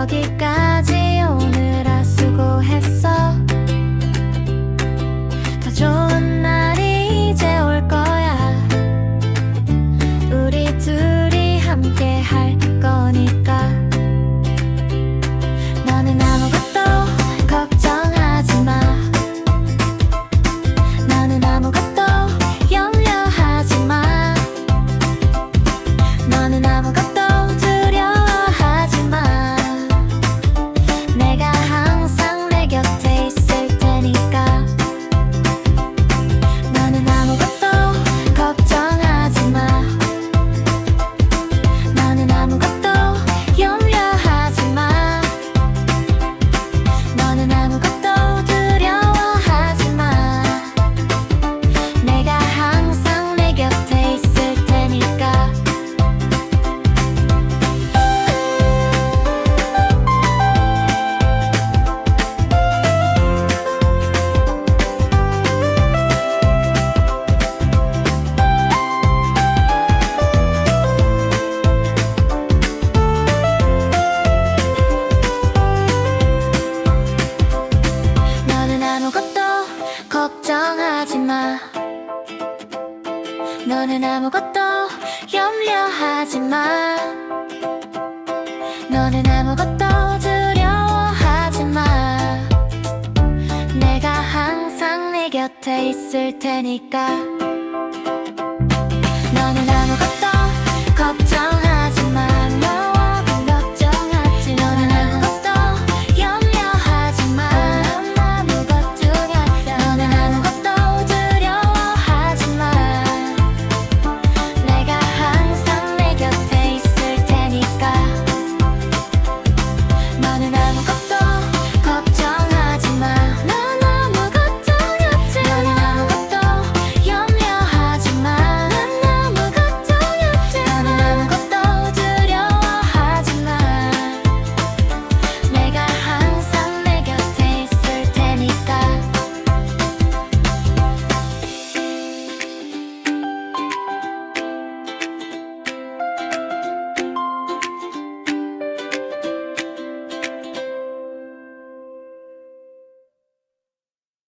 여기까지 오느라 아 수고했어. 걱정하지 마. 너는 아무것도 염려하지 마. 너는 아무것도 두려워하지 마. 내가 항상 네 곁에 있을 테니까.